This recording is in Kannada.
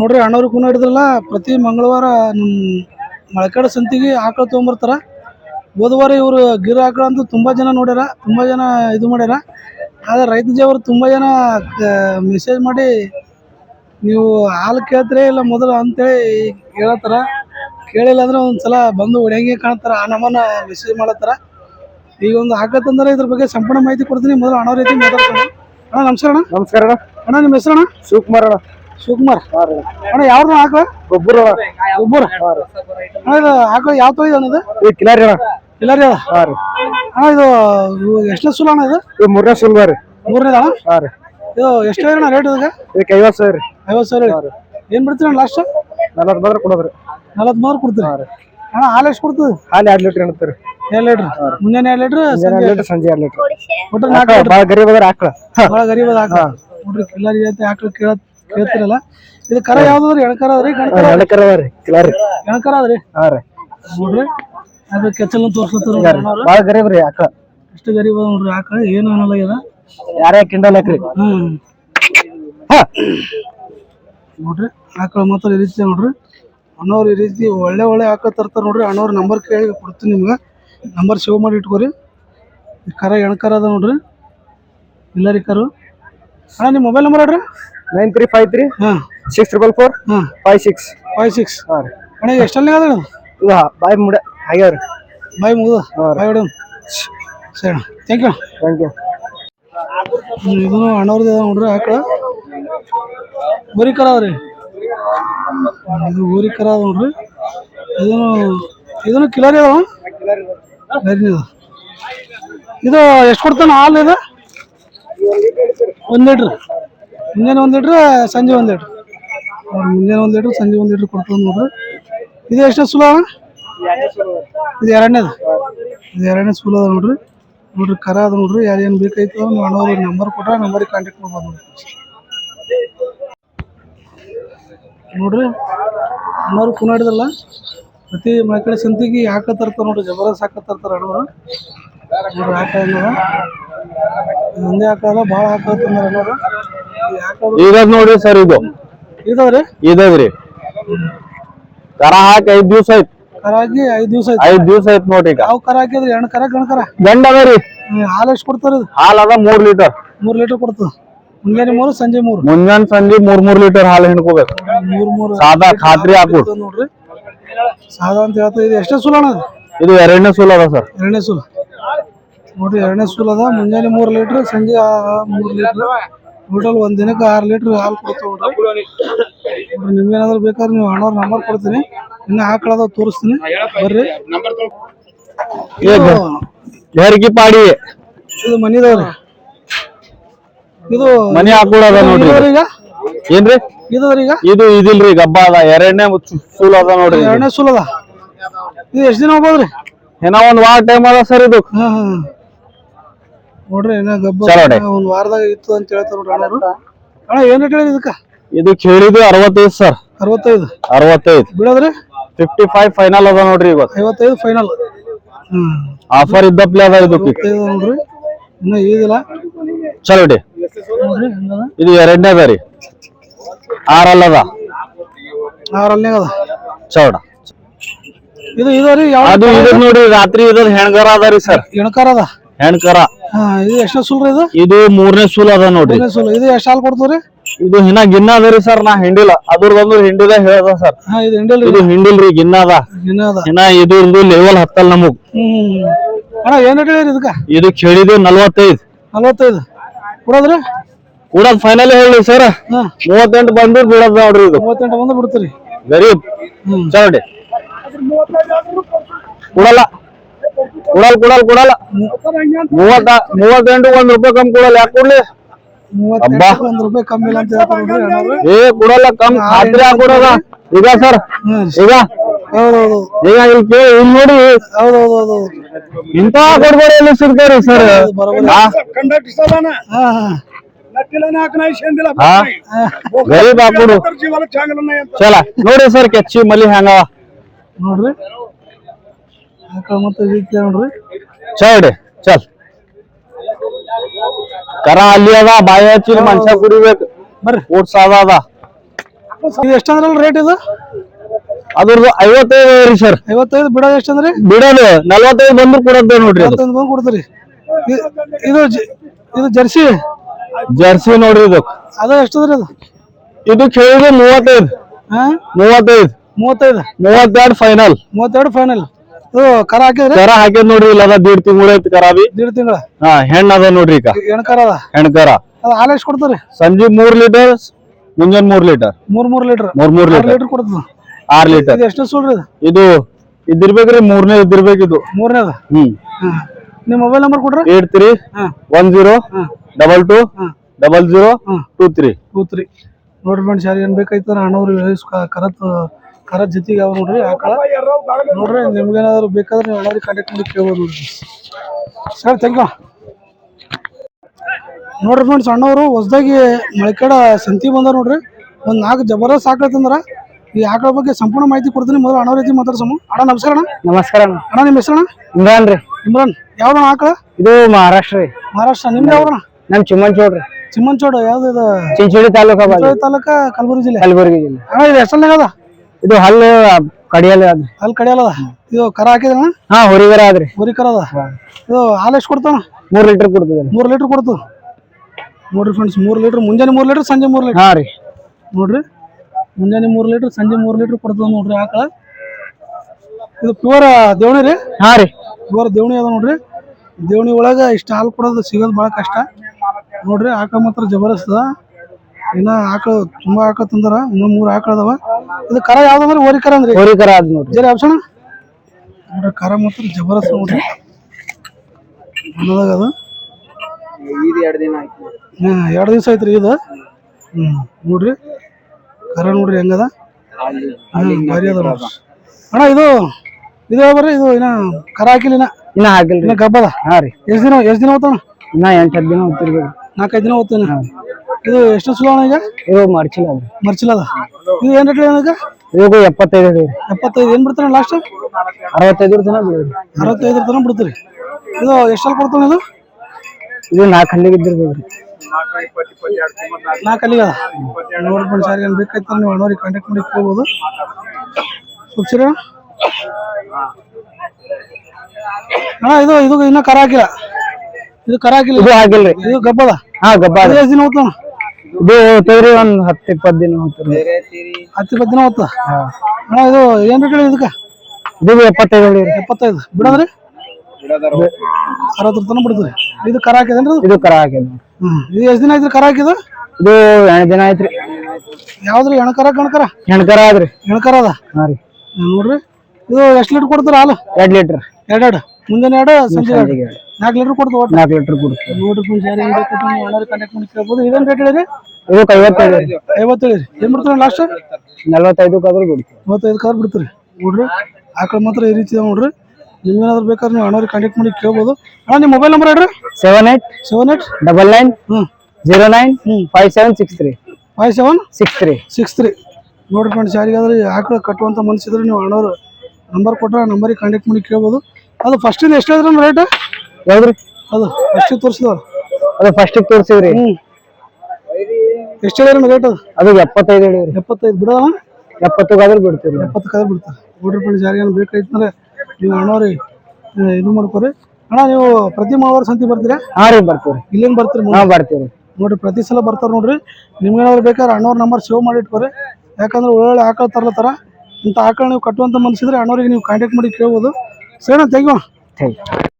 ನೋಡ್ರಿ ಅಣ್ಣವ್ರು ಕುನ ಹಿಡಿದ್ರಲ್ಲ ಪ್ರತಿ ಮಂಗಳವಾರ ನಮ್ಮ ಮಳಕಾಡ ಸಂತಿಗೆ ಆಕಳ ತೊಗೊಂಬರ್ತಾರ. ಹೋದವಾರ ಇವರು ಗಿರ ಆಕಳ ಅಂತ ತುಂಬಾ ಜನ ನೋಡ್ಯಾರ ತುಂಬಾ ಜನ ಇದು ಮಾಡ್ಯಾರ. ಆದ್ರೆ ರೈತ ಜವರು ತುಂಬಾ ಜನ ಮೆಸೇಜ್ ಮಾಡಿ ನೀವು ಹಾಲು ಕೇಳ್ತೀರಿ ಇಲ್ಲ ಮೊದಲು ಅಂತೇಳಿ ಕೇಳತ್ತಾರ. ಕೇಳಿಲ್ಲ ಅಂದ್ರೆ ಒಂದ್ಸಲ ಬಂದು ಹೊಡೆಯಂಗೆ ಕಾಣ್ತಾರ ಆ ನಮ್ಮನ್ನ ಮೆಸೇಜ್ ಮಾಡತ್ತಾರ. ಈಗ ಒಂದು ಹಾಕತ್ತಂದ್ರೆ ತಂದ್ರೆ ಇದ್ರ ಬಗ್ಗೆ ಸಂಪೂರ್ಣ ಮಾಹಿತಿ ಕೊಡ್ತೀನಿ ಮೊದಲು ಅಣ್ಣ ರೀತಿ ಮಾತಾಡ್ತೀನಿ ಅಣ್ಣ ನಮಸ್ಕಾರ ಅಣ್ಣ. ನಮಸ್ಕಾರ ಅಣ್ಣ. ಅಣ್ಣ ನಿಮ್ಮ ಹೆಸರು ಅಣ್ಣ ಶಿವಕುಮಾರ್ ಅಣ್ಣ. ಶಿವಕುಮಾರ್ ಅಣ್ಣ ಯಾವ್ದು ಹಾಕುವ ಒಬ್ಬರು ಅಣ್ಣ ಇದು ಆಕಳ ಯಾವ ತಳಿ ಅಣ್ಣ ಇದು? ಈ ಕಿಲಾರಿ ಅಣ್ಣ. ಇಲ್ಲ ರೀ ಅದ? ಹಾ ರೀ. ಅಣ್ಣ ಇದು ಎಷ್ಟು ಎಷ್ಟನೇ ಸುಲ ಅಣ್ಣ ಇದು? ಇದು ಮೂರನೇ ಸುಲ್ವ ರೀ. ಮೂರನೇದ ಅಣ್ಣ? ಹಾ ರೀ. ಇದು ಎಷ್ಟು ಅಣ್ಣ ರೇಟ್ ಇದಕ್ಕೆ? ಇದಕ್ಕೆ ಐವತ್ತು ಸಾವಿರ ರೀ. ಐವತ್ತು ಸಾವಿರ ಏನು ಏನ್ ಬಿಡ್ತೀರಿ ಲಾಸ್ಟ್ ನಲ್ವತ್ತು ಬಂದ್ರೆ ಕೊಡೋದ್ರಿ ನಲ್ವತ್ತು ಮೂರು ಕೊಡ್ತೀರಿ? ಅಣ್ಣ ಹಾಲು ಎಷ್ಟು ಕೊಡ್ತೀವಿ ಹಾಲು ಎರಡು ಲೀಟ್ರ್ ಎಣ್ತಾರೆ ಎರಡು ಲೀಟ್ರ್. ಮುಂಜಾನೆ ಎರಡು ಲೀಟ್ರ್ ಎರಡು ಲೀಟ್ರ್ ಸಂಜೆ ಎರಡು ಲೀಟ್ರ್. ಒಟ್ಟು ನಾಲ್ಕು ಭಾಳ ಗರೀಬ್ ಅದಾರ ಆಕಳ ಭಾಳ ಗರೀಬ್ ಅದ ಆಕಳ ನೋಡ್ರಿ ಕಿಲ್ಲರಿ ಐತೆ ಆಕಳ ಕೇಳ ಕೇಳ್ತಿರಲ್ಲ? ಇದು ಕರ ಯಾವ್ದದ್ರಿ ಎಣಕರ ಅದ್ರಿ ಗಣಕರ ಎಣಕರ ರೀ. ಅದ್ರಿ ಹಾ ರೀ. ನೋಡ್ರಿ. ಅದು ಕೆಚ್ಚಲ್ ತೋರ್ಸ್ಲತ್ತಾರ ಭಾಳ ಗರೀಬ್ ರೀ ಆಕಳ. ಎಷ್ಟು ಗರೀಬ್ ಅದ ನೋಡ್ರಿ ಆಕಳ. ಏನು ಅನ್ನಲ್ಲ ಇದ. ಯಾರೇ ಕಿಂಡಲ್ ಹಾಕ್ರಿ. ಹ್ಮ್. ಹಾ. ನೋಡ್ರಿ ಆಕಳ ಮಾತ್ರ ಈ ರೀತಿ ನೋಡ್ರಿ. ಅಣ್ಣವ್ರು ಈ ರೀತಿ ಒಳ್ಳೆ ಒಳ್ಳೆ ಆಕಳ ತರ್ತಾರ ನೋಡ್ರಿ. ಅಣ್ಣವ್ರ ನಂಬರ್ ಕೇಳಿ ಕೊಡ್ತೀನಿ ನಿಮ್ಗೆ. ನಂಬರ್ ಸೇವ್ ಮಾಡಿ ಇಟ್ಕೋರಿ. ಕರ ಎಣಕರ ಅದ ನೋಡ್ರಿ. ಇಲ್ಲ ರೀ ಕರು. ಅಣ್ಣ ನಿಮ್ಮ ಮೊಬೈಲ್ ನಂಬರ್ ಹೇಳ್ರಿ. Nine three five three six triple four five six. Five six. ಹಾಂ ರೀ. ಅಣ್ಣ ಎಷ್ಟಲ್ಲಿ ಅದ ಇದು? ಬಾಯ್ ಮುಡ ಆಗ್ಯಾವ ರೀ ಬಾಯ್ ಮುಗಿದ? ಬಾಯ್ ಮೇಡಮ್ ಸರಿ ಅಣ್ಣ ಥ್ಯಾಂಕ್ ಯು ಥ್ಯಾಂಕ್ ಯು ಇದು ಅಣ್ಣವ್ರದ್ದು ನೋಡ್ರಿ ಆಕಳ. ಊರಿ ಕರ ಅದ ರೀ ಇದು ಊರಿ ಕರ ಅದ ನೋಡ್ರಿ. ಇದನ್ನು ಇದನ್ನು ಕಿಲಾರಿ ಅದಾವ? ಅದ. ಇದು ಎಷ್ಟು ಕೊಡ್ತಾನ ಹಾಲು ಇದು? ಒಂದು ಲೀಟ್ರ್. ಮುಂಜಾನೆ ಒಂದು ಲೀಟ್ರ್, ಸಂಜೆ ಒಂದು ಲೀಟ್ರ್. ಮುಂಜಾನೆ ಒಂದು ಲೀಟ್ರ್, ಸಂಜೆ ಒಂದು ಲೀಟ್ರ್ ಕೊಡ್ತಾನೆ ನೋಡ್ರಿ ಇದು ಎಷ್ಟು ಸುಲ? ಇದು ಎರಡನೇದು. ಇದು ಎರಡನೇ ಸುಲ ಅದ ನೋಡ್ರಿ. ನೋಡ್ರಿ, ಕರ ಅದ ನೋಡ್ರಿ. ಯಾರು ಏನು ಬೇಕಾಯ್ತು ನೀವು ನಂಬರ್ ಕೊಟ್ರೆ ನಂಬರಿಗೆ ಕಾಂಟ್ಯಾಕ್ಟ್ ಮಾಡ್ಬೋದು ನೋಡ್ರಿ. ನೋಡ್ರಿ ಅಣ್ಣವ್ರು ಕುನ ಹಿಡಿದಲ್ಲ ಪ್ರತಿ ಮಕ್ಕಳ ಸಂತಿಗೆ ಹಾಕ ತರ್ತಾರೆ ನೋಡ್ರಿ. ಜಬರ್ದಸ್ತ್ ಹಾಕ ತರ್ತಾರೆ ಅಣ್ಣವ್ರು. ನೋಡ್ರಿ, ಹಾಕ ಏನದ ಇದು ಒಂದೇ ಹಾಕ ಭಾಳ ಹಾಕ ತಂದಾರ ಅಣ್ಣವ್ರು. ಈ ಹಾಕ ಈಗ ನೋಡ್ರಿ ಸರ್ ಇದು. ಇದಾವ್ರಿ? ಇದದ್ರಿ. ಕರ ಹಾಕಿ ಐದ್ ದಿವ್ಸ ಆಯ್ತು. ಕರ ಹಾಕಿ ಐದು ದಿವಸ ಆಯ್ತು. ಐದ್ ದಿವ್ಸ ಆಯ್ತು ನೋಡ್ರಿ ಈಗ. ಯಾವ ಕರ ಹಾಕಿದ್ರಿ? ಹೆಣ್ ಕರ ಗಂಡ ಕರ? ಗಂಡ ಅದ ರೀ. ಹಾಲು ಎಷ್ಟು ಕೊಡ್ತಾರ? ಇದು ಹಾಲ್ ಅದ ಮೂರ್ ಲೀಟರ್. ಮೂರು ಲೀಟರ್ ಕೊಡ್ತದ. ಮುಂಜಾನೆ ಮೂರು ಸಂಜೆ ಮೂರು. ಮುಂಜಾನೆ ಸಂಜೆ ಮೂರ್ ಮೂರ್ ಲೀಟರ್ ಹಾಲು ಹಿಂಡ್ಕೋಬೇಕು. ಮೂರು ಮೂರು. ಸಾದಾ ಖಾತ್ರಿ ಹಾಕು ಇದು ನೋಡ್ರಿ. ಸಾದಾ ಅಂತ ಹೇಳ್ತಾ ಇದು ಎಷ್ಟೇ ಸುಲಣ ಅದು? ಇದು ಎರಡನೇ ಸೂಲ್ ಅದ ಸರ್. ಎರಡನೇ ಸೂಲ. ನೋಡ್ರಿ ಎರಡನೇ ಸೂಲ ಅದ. ಮುಂಜಾನೆ ಮೂರು ಲೀಟರ್ ಸಂಜೆ ಮೂರು ಲೀಟ್ರ್. ಟೋಟಲ್ ಒಂದ್ ದಿನಕ್ಕೆ ಆರು ಲೀಟರ್ ಹಾಲು ಕೊಡ್ತಾವ ನೋಡ್ರಿ. ನಿಮ್ಗೇನಾದ್ರು ಬೇಕಾದ್ರೆ ನೀವು ಹಣ್ಣವ್ರ ನಂಬರ್ ಕೊಡ್ತೀನಿ. ಇನ್ನು ಹಾಕಳದ ತೋರಿಸ್ತೀನಿ. ಬರ್ರಿ. ಯಾರಿಗೆ ಪಾಡಿ? ಇದು ಮನಿದವ್ರಿ. ಇದು ಮನಿ ಹಾಕೊಳದ ನೋಡ್ರಿ. ಈಗ? ಏನ್ರಿ? ಇದು ಈಗ? ಇದು ಇದಿಲ್ರಿ ಗಬ್ಬ ಅದ. ಎರಡನೇ ಸೂಲ್ ಅದ ನೋಡ್ರಿ ಎರಡನೇ ಸೂಲ್ ಅದ. ಇದು ಎಷ್ಟು ದಿನ ಹೋಗ್ಬೋದ್ರಿ? ಏನೋ ಒಂದ್ ವಾರ ಟೈಮ್ ಅದ ಸರ್ ಇದು. ಹಾ ಹಾ ನೋಡ್ರಿ ಏನ ಗಬ್ಬ ಒಂದು ನೋಡಿ. ಒಂದ್ ವಾರದಾಗ ಇತ್ತು ಅಂತ ಹೇಳ್ತಾರ ನೋಡ್ರಿ ಅಣ್ಣರು ಅಣ್ಣ ಏನ್ ರೇಟ್ ಇದಕ್ಕೆ ಇದಕ್ಕ? ಇದು ಕೇಳಿದ್ದು ಅರವತ್ತೈದು ಸರ್. ಅರವತ್ತೈದು? ಅರವತ್ತೈದು. ಬಿಡೋದ್ರಿ? ಫಿಫ್ಟಿ ಫೈವ್ ಫೈನಲ್ ಅದ ನೋಡ್ರಿ ಇವತ್ತು ಐವತ್ತೈದು ಫೈನಲ್ ಹ್ಮ್. ಆಫರ್ ಇದ್ದಪ್ಲೆ ಅದ ಇದಕ್ಕೆ. ಐವತ್ತೈದು ನೋಡ್ರಿ ಇನ್ನ ಈದಿಲ್ಲ. ಚಲೋ ಡಿ ನೋಡ್ರಿ ಹೆಂಗದ ಇದು ಎರಡನೇ ಅದ ರೀ. ಆರಲ್ಲ ಅದ. ಆರಲ್ಲೇ ಅದ. ಚೌಡ ಇದು ಇದು ರೀ ಯಾವ ಅದು ಇದು? ನೋಡಿ ರಾತ್ರಿ ಇದ ಹೆಣ್ಗರ ಅದ ರೀ ಸರ್. ಎಣಕಾರ ಅದ? ಹೆಣ್ಕರ. ಇದು ಎಷ್ಟು ಸೂಲ್ ರೀ ಇದು? ಇದು ಮೂರನೇ ಸೂಲ್ ಅದ ನೋಡ್ರಿ. ಮೂರನೇ ಸೂಲ್. ಇದು ಎಷ್ಟು ಹಾಲು ಕೊಡ್ತೀರಿ ಇದು ಹಿನ ಗಿನ್ನ ಅದ ರೀ ಸರ್ ನಾ ಹಿಂಡಿಲ್ಲ. ಅದ್ರದೊಂದು ಹಿಂಡಿದ ಹೇಳದ ಸರ್. ಹಾ ಇದು ಎಂಡಲ್ ಇದು ಹಿಂಡಿಲ್ರಿ ಗಿನ್ನ ಅದ. ಇನ್ನ ಅದ. ಇದ್ರದ್ದು ಲೆವೆಲ್ ಹತ್ತಲ್ ನಮಗ್. ಹ್ಮ್ ಅಣ್ಣ ಏನ್ ರೇಟ್ ಹೇಳಿರಿ ಇದಕ್ಕ? ಇದು ಕೇಳಿದ್ವಿ ನಲ್ವತ್ತೈದು. ನಲ್ವತ್ತೈದು. ಕೊಡೋದ್ರಿ? ಕೂಡ ಫೈನಲ್ ಹೇಳಿ ಸರ್. ಹಾ. ಮೂವತ್ತೆಂಟು ಬಂದ್ರೆ ಬಿಡೋದ್ ನೋಡ್ರಿ ಇದು. ಮೂವತ್ತೆಂಟು ಬಂದು ಬಿಡ್ತೀರಿ. ಗರೀಬ್ ಹ್ಮ್. ಚೌಡಿ ಕೊಡಲ್ಲ. ಕೊಡಲ್ ಕೊಡಲ್ ಕೊಡಲ್ಲ. ಮೂವತ್ತ ಮೂವತ್ತೆಂಟು ಒಂದ್ ರೂಪಾಯಿ ಕಮ್ಮಿ ಕೊಡಲ್ಲ ಯಾಕೆ ಕೊಡ್ಲಿ? ಏ ಕೊಡಲ್ಲ ಕಮ್ ಖಾತ್ರಿ ಹಾಕೊಡೋದ? ಈಗ ಸರ್ ಈಗ? ಈಗ ಇಲ್ಲಿ ಕೇಳಿ ಇಲ್ಲಿ ನೋಡಿ. ಇಂತಹ ಇಂತ ಕೊಡ್ಬೇಡಿ ಎಲ್ಲಿ ಸಿಗ್ತಾರಿ ಸರ್. ಗರೀಬ್ ಹಾಕೊಡು ಚಲ ನೋಡಿ ಸರ್ ಕೆಚ್ಚಿ ಮಲಿ ಹ್ಯಾಂಗ ನೋಡ್ರಿ ಆಕಳ ಮತ್ತೆ ರೀತಿ ನೋಡ್ರಿ ಚೌಡಿ ಚಲ್. ಕರ ಅಲ್ಲಿ ಅದ ಬಾಯಿ ಹಚ್ಚಿ ಮನುಷ್ಯ ಕುಡಿಬೇಕು. ಬರ್ರಿ. ಊಟ ಸಾದ ಅದ. ಇದು ಎಷ್ಟಂದ್ರಲ್ಲ ರೇಟ್ ಇದು? ಅದ್ರದ್ದು ಐವತ್ತೈದು ರೀ ಸರ್ ಐವತ್ತೈದು ಬಿಡೋದು ಎಷ್ಟಂದ್ರಿ? ಬಿಡೋದು ನಲ್ವತ್ತೈದು ಬಂದ್ರು ಕೊಡೋದು ನೋಡ್ರಿ ಅದು. ಬಂದು ಕೊಡ್ತೀರಿ. ಇದು ಇದು ಜರ್ಸಿ? ಜರ್ಸಿ ನೋಡ್ರಿ ಇದು. ಅದು ಎಷ್ಟಂದ್ರಿ ಅದು? ಇದು ಕೇಳಿದ್ರೆ ಮೂವತ್ತೈದು. ಹಾ ಮೂವತ್ತೈದು. ಮೂವತ್ತೈದು. ಮೂವತ್ತೆರಡು ಫೈನಲ್ ಮೂವತ್ತೆರಡು ಫೈನಲ್ ಇದು ಕರ ಹಾಕಿದ್ರಿ? ಕರ ಹಾಗೆ ನೋಡ್ರಿ ಇಲ್ಲ ಅದ ದೀಡ್ ತಿಂಗಳ ಐತಿ ಕರ ಬಿ. ದೀಡ್ ತಿಂಗಳ? ಹಾ ಹೆಣ್ಣ ಅದ ನೋಡ್ರಿ ಈಗ. ಹೆಣ್ ಕರ ಅದ? ಹೆಣ್ಕರ ಅದ ಹಾಲು ಎಷ್ಟು ಕೊಡ್ತೀರಿ ಸಂಜೆ ಮೂರ್ ಲೀಟರ್ ಮುಂಜಾನೆ ಮೂರ್ ಲೀಟರ್. ಮೂರ್ ಮೂರ್ ಲೀಟರ್. ಮೂರ್ ಮೂರ್ ಲೀಟರ್. ಲೀಟರ್ ಕೊಡ್ತದ? ಆರ್ ಲೀಟರ್. ಇದು ಎಷ್ಟು ಸುಳ್ರಿ ಇದು? ಇದು ಇದಿರ್ಬೇಕ್ರಿ ಮೂರನೇ ಇದಿರ್ಬೇಕು ಇದು. ಮೂರನೇದ? ಹ್ಮ್. ಹಾ. ನಿಮ್ಮ ಮೊಬೈಲ್ ನಂಬರ್ ಕೊಡ್ರಿ? ಏಟ್ ತ್ರೀ ಹಾ. ಒನ್ ಜೀರೋ ಹಾ. ಡಬಲ್ ಟೂ ಹಾ. ಡಬಲ್ ಜೀರೋ ಹಾ. Two three. Two three. ನೋಡ್ರಿ ಫ್ರೆಂಡ್ಸ್ ಯಾರು ಏನ್ ಬೇಕಾಯ್ತಾರ ಅಣ್ಣವ್ರು ಕರತ್ ಕರತ್ ಜೊತೆಗೆ ಅವ ನೋಡ್ರಿ ಆಕಳ ನೋಡ್ರಿ ನಿಮ್ಗೇನಾದ್ರು ಬೇಕಾದ್ರೆ ನೀವು ಅಣ್ಣವ್ರಿಗೆ ಕಾಂಟ್ಯಾಕ್ಟ್ ಮಾಡಿ ಕೇಳ್ಬೋದು ನೋಡ್ರಿ. ಸರ್ ಥ್ಯಾಂಕ್ ಯು ನೋಡ್ರಿ ಫ್ರೆಂಡ್ಸ್ ಅಣ್ಣವರು ಹೊಸದಾಗಿ ಮಳೆಕಡ ಸಂತಿ ಬಂದಾರ ನೋಡ್ರಿ. ಒಂದು ನಾಲ್ಕು ಜಬರ್ದಸ್ತ್ ಆಕಳ ತಂದ್ರ. ಈ ಆಕಳ ಬಗ್ಗೆ ಸಂಪೂರ್ಣ ಮಾಹಿತಿ ಕೊಡ್ತೀನಿ. ಮೊದಲು ಅಣ್ಣವ್ರ ರೀತಿ ಸಮ ಅಣ್ಣ ನಮಸ್ಕಾರ ಅಣ್ಣ. ನಮಸ್ಕಾರ ಅಣ್ಣ. ಅಣ್ಣ ನಿಮ್ಮ ಹೆಸರಣ್ಣ? ಇಮ್ರಾನ್ ರೀ. ಇಮ್ರಾನ್. ಯಾವ್ದಣ್ಣ ಆಕಳ? ಇದು ಮಹಾರಾಷ್ಟ್ರ ರೀ. ಮಹಾರಾಷ್ಟ್ರ. ನಿಮ್ದು ಯಾವ್ದಣ್ಣ? ನಮ್ ಚಿಮ್ಮಂಚೋಡ್ ರೀ. ಚಿಮ್ಮಂಚೋಡು ಯಾವ್ದು ಇದು? ಚಿಂಚೋಳಿ ತಾಲೂಕ ಚಿಂಚೋಳಿ ತಾಲೂಕ ಕಲಬುರಗಿ ಜಿಲ್ಲೆ. ಕಲಬುರಗಿ ಜಿಲ್ಲೆ. ಅಣ್ಣ ಇದು ಹೆಸರು ಅದ? ಇದು ಹಲ್ಲು ಕಡಿಯಲ್ಲ ಹಲ್ಲು ಕಡಿಯಲ್ಲ ಕಡಿಯಲ್ಲದ ಇದು ಕರ ಹಾಕಿದಣ್ಣ ಹಾ ಹೊರಿಗರ ಅದ್ರಿ ಬರೀ ಕರ ಅದ? ಇದು ಹಾಲು ಎಷ್ಟು ಕೊಡ್ತಾನ ಮೂರ್ ಲೀಟರ್ ಕೊಡ್ತದೆ ಮೂರು ಲೀಟ್ರ್ ಕೊಡ್ತು? ನೋಡ್ರಿ ಫ್ರೆಂಡ್ಸ್ ಮೂರು ಲೀಟ್ರ್ ಮುಂಜಾನೆ ಮೂರು ಲೀಟ್ರ್ ಸಂಜೆ ಮೂರು ಲೀಟರ್ ಹಾ ರೀ. ನೋಡ್ರಿ. ಮುಂಜಾನೆ ಮೂರು ಲೀಟ್ರ್ ಸಂಜೆ ಮೂರು ಲೀಟ್ರ್ ಕೊಡ್ತದ ನೋಡ್ರಿ ಆಕಳ ಇದು ಪ್ಯೂರ್ ದೇವಣಿ ರೀ? ಹಾ ರೀ. ಪ್ಯೂರ್ ದೇವಣಿ ಅದ ನೋಡ್ರಿ. ದೇವಣಿ ಒಳಗೆ ಇಷ್ಟು ಹಾಲು ಕೊಡೋದು ಸಿಗೋದು ಭಾಳ ಕಷ್ಟ. ನೋಡ್ರಿ ಆಕಳ ಮಾತ್ರ ಜಬರಸ್ತದ ಇನ್ನ ಆಕಳ ತುಂಬಾ ಆಕಳ ತಂದಾರ ಇನ್ನೂ ಮೂರು ಆಕಳ ಅದಾವ. ಇದು ಕರ ಯಾವ್ದಂದ್ರೆ ಓರಿ ಕರ ಅಂದ್ರಿ? ಹೊರಿಕರ ಅದ್ ನೋಡ್ರಿ. ಜರಿ ಆಪ್ಷನ್ ನೋಡ್ರಿ ಕರ ಮಾತ್ರ ಜಬರದಸ್ತ್ ನೋಡ್ರಿ. ಅನ್ನೋದಾಗ ಅದು. ಹಾ ಎರಡು ದಿವಸ ಐತ್ರಿ ಇದು ಹ್ಮ್ ನೋಡ್ರಿ. ಕರ ನೋಡ್ರಿ ಹೆಂಗದ? ಹಾಂ ಭಾರಿ ಅದ ನೋಡ್ರಿ. ಅಣ್ಣ ಇದು ಇದು ಬರ್ರಿ ಇದು ಇನ್ನ ಕರ ಹಾಕಿಲ್ಲ ಇನ್ನ? ಇನ್ನ ಹಾಕಿಲ್ರಿ. ಇನ್ನ ಗಬ್ಬದ? ಹಾ ರೀ. ಎಷ್ಟು ದಿನ ಎಷ್ಟು ದಿನ ಹೋಗ್ತಾನ ಇನ್ನ ಎಂಟ್ ಹತ್ತು ದಿನ ಹೋಗ್ತಿರ್ಬೇಕು. ನಾಲ್ಕೈದು ದಿನ ಹೋಗ್ತಾನೆ ಇದು ಎಷ್ಟು ಸುಲ ಅಣ್ಣ ಈಗ? ಇದು ಮರ್ಚಿಲ್ಲ ಮರ್ಚಿಲ್ಲ ಮರ್ಚಿಲ್ಲದ ಇದು ಏನ್ ರೇಟ್ ಈಗ ಇವಾಗ ಎಪ್ಪತ್ತೈದು ರೀ ಎಪ್ಪತ್ತೈದು. ಏನ್ ಬಿಡ್ತಾನೆ ಲಾಸ್ಟ್ ಅರವತ್ತೈದು ತನಕ ಬಿಡ್ರಿ. ಅರವತ್ತೈದರ ತನಕ ಬಿಡ್ತೀರಿ. ಇದು ಎಷ್ಟಲ್ಲಿ ಕೊಡ್ತಾನೆ ಇದು? ಇದು ನಾಲ್ಕು ಹಳ್ಳಿಗೆ ಇದ್ದಿರ್ಬೋದ್ರಿ ನಾಲ್ಕು ಅಲ್ಲಿಗೆ ಅದ? ನೋಡ್ಕೊಂಡು ಸಾರಿ ಏನು ಬೇಕಾಯ್ತು ನೀವು ನೋಡಿ ಕಾಂಟ್ಯಾಕ್ಟ್ ಮಾಡಿ ಕೇಳ್ಬೋದು. ಸುಪ್ಸಿರ ಅಣ್ಣ ಇದು ಇದು ಇನ್ನೂ ಕರ ಹಾಕಿಲ್ಲ. ಇದು ಕರ ಹಾಕಿಲ್ಲ. ಇದು ಹಾಕಿಲ್ರಿ. ಇದು ಗಬ್ಬದ ಹಾ ಗಬ್ಬ ಅದು. ದಿನ ಹೋಗ್ತಾನ ಇದು ಹೋಗ್ತದ್ರಿ ಒಂದ್ ಹತ್ತ ಇಪ್ಪತ್ತು ದಿನ ಹತ್ತ ಹತ್ತು ಇಪ್ಪತ್ತು ದಿನ ಹೋಗ್ತದ? ಹಾ. ಅಣ್ಣ ಇದು ಏನ್ ರೇಟ್ ಇದಕ್ಕ? ಇದಕ್ಕೆ ಇದು ಎಪ್ಪತ್ತೈದು ರೀ ಎಪ್ಪತ್ತೈದು. ಬಿಡೋದ್ರಿ? ಅರವತ್ತರ ತನಕ ಬಿಡ್ತೀರಿ ಇದು ಕರ ಹಾಕಿದೇನ್ರಿ ಇದು? ಕರ ಹಾಕಿದ್. ಹ್ಮ್. ಇದು ಎಷ್ಟು ದಿನ ಐತ್ರಿ ಕರ ಹಾಕಿದ ಇದು ಎಂಟು ದಿನ ಆಯ್ತ್ರಿ. ಯಾವ್ದ್ರಿ? ಹೆಣ್ಕರ ಗಣಕರ ಹೆಣ್ಕರ ಆದ್ರಿ. ಹೆಣ್ಕರ ಅದ? ಹಾ ರೀ. ನೋಡ್ರಿ. ಇದು ಎಷ್ಟು ಲೀಟರ್ ಕೊಡ್ತೀರ ಹಾಲು? ಎರಡ್ ಲೀಟರ್. ಎರಡೆರಡು ಮುಂಜಾನೆ ಎರಡು ಸಂಜೆ ಎರಡು ಸಂಜೆಗೆ ಎರಡು. ನಾಲ್ಕು ಲೀಟರ್ ಕೊಡ್ತು ಒಟ್ಟು ನಾಲ್ಕು ಲೀಟರ್ ಕೊಡ್ತೀವಿ. ನೋಡ್ರಿ ಫ್ರೆಂಡ್ಸ್ ಯಾರು ಏನು ಬೇಕು ಕನೆಕ್ಟ್ ಕಾಂಟ್ಯಾಕ್ಟ್ ಮಾಡಿ ಕೇಳ್ಬೋದು. ಇದೇನು ರೇಟ್ ಹೇಳಿರಿ ಇದಕ್ಕೆ ಐವತ್ತೈದು. ಐವತ್ತು ಹೇಳಿರಿ ಏನು ಬಿಡ್ತೀರ ಲಾಸ್ಟ್ ನಲ್ವತ್ತೈದಕ್ಕಾದ್ರೂ ಕೊಡ್ತೀವಿ ಮೂವತ್ತೈದು ಕಾರ್ ಬಿಡ್ತೀರಿ. ನೋಡ್ರಿ. ಆಕಳ ಮಾತ್ರ ಈ ರೀತಿ ಇದಾವೆ ನೋಡ್ರಿ. ನಿಮ್ಗೇನಾದ್ರು ಬೇಕಾದ್ರೆ ನೀವು ಅಣ್ಣವ್ರಿಗೆ ಕಾಂಟ್ಯಾಕ್ಟ್ ಮಾಡಿ ಕೇಳ್ಬೋದು. ಅಣ್ಣ ನಿಮ್ಮ ಮೊಬೈಲ್ ನಂಬರ್ ಹೇಳ್ರಿ. Seven eight seven eight double nine ಹ್ಞೂ. Zero nine five seven six three five seven six three six three ನೋಡ್ರಿ ಫ್ರೆಂಡ್ಸ್ ಯಾರಿಗಾದ್ರೆ ಆಕಳ ಕಟ್ಟುವಂಥ ಮನಸ್ಸಿದ್ರೆ ನೀವು ಅಣ್ಣವ್ರು ನಂಬರ್ ಕೊಟ್ಟರೆ ನಂಬರಿಗೆ ಕಾಂಟ್ಯಾಕ್ಟ್ ಮಾಡಿ ಕೇಳ್ಬೋದು. ಅದು ಫಸ್ಟಿಂದ ಎಷ್ಟು ಹೇಳಿದ್ರಮ್ಮ ರೇಟ್ ಯಾವ್ದ್ರಿ? ಅದು ಫಸ್ಟ್ ತೋರಿಸಿದವ್ರು. ಅದು ಫಸ್ಟಿಗೆ ತೋರಿಸಿದ್ರಿ. ಹ್ಮ್. ಎಷ್ಟು ಹೇಳಿದ್ರಮ್ಮ ರೇಟ್ ಅದು? ಅದು ಎಪ್ಪತ್ತೈದು ಹೇಳಿದ್ರಿ. ಎಪ್ಪತ್ತೈದು ಬಿಡೋಣ ಎಪ್ಪತ್ತಕ್ಕೆ ಆದ್ರೆ ಬಿಡ್ತೀವಿ ಎಪ್ಪತ್ತು ಕದ ಬಿಡ್ತಾರೆ ನೋಡ್ರಿ ಜಾರಿ ಏನು ಬೇಕಾಯ್ತಂದ್ರೆ ನೀವು ಅಣ್ಣವ್ರಿ ಇದು ಮಾಡ್ಕೊರಿ. ಅಣ್ಣ ನೀವು ಪ್ರತಿ ಮಂಗಳವಾರ ಸಂತಿ ಬರ್ತೀರಾ? ಹಾ ರೀ ಬರ್ತೀರಿ ಇಲ್ಲೇನು ಬರ್ತೀರಿ ನಾವು ಬರ್ತೀರಿ ನೋಡ್ರಿ ಪ್ರತಿ ಸಲ ಬರ್ತಾರೆ ನೋಡ್ರಿ. ನಿಮ್ಗೇನಾದ್ರು ಬೇಕಾದ್ರೆ ಅಣ್ಣವ್ರ ನಂಬರ್ ಸೇವ್ ಮಾಡಿ ಇಟ್ಕೊರಿ. ಯಾಕಂದ್ರೆ ಒಳ್ಳೊಳ್ಳೆ ಆಕಳ ತರ್ಲತ್ತಾರ. ಇಂಥ ಆಕಳ ನೀವು ಕಟ್ಟುವಂಥ ಮನಸ್ಸಿದ್ರೆ ಅಣ್ಣವ್ರಿಗೆ ನೀವು ಕಾಂಟ್ಯಾಕ್ಟ್ ಮಾಡಿ ಕೇಳ್ಬೋದು. ಸರಿ ಥ್ಯಾಂಕ್ ಯು ಥ್ಯಾಂಕ್ ಯು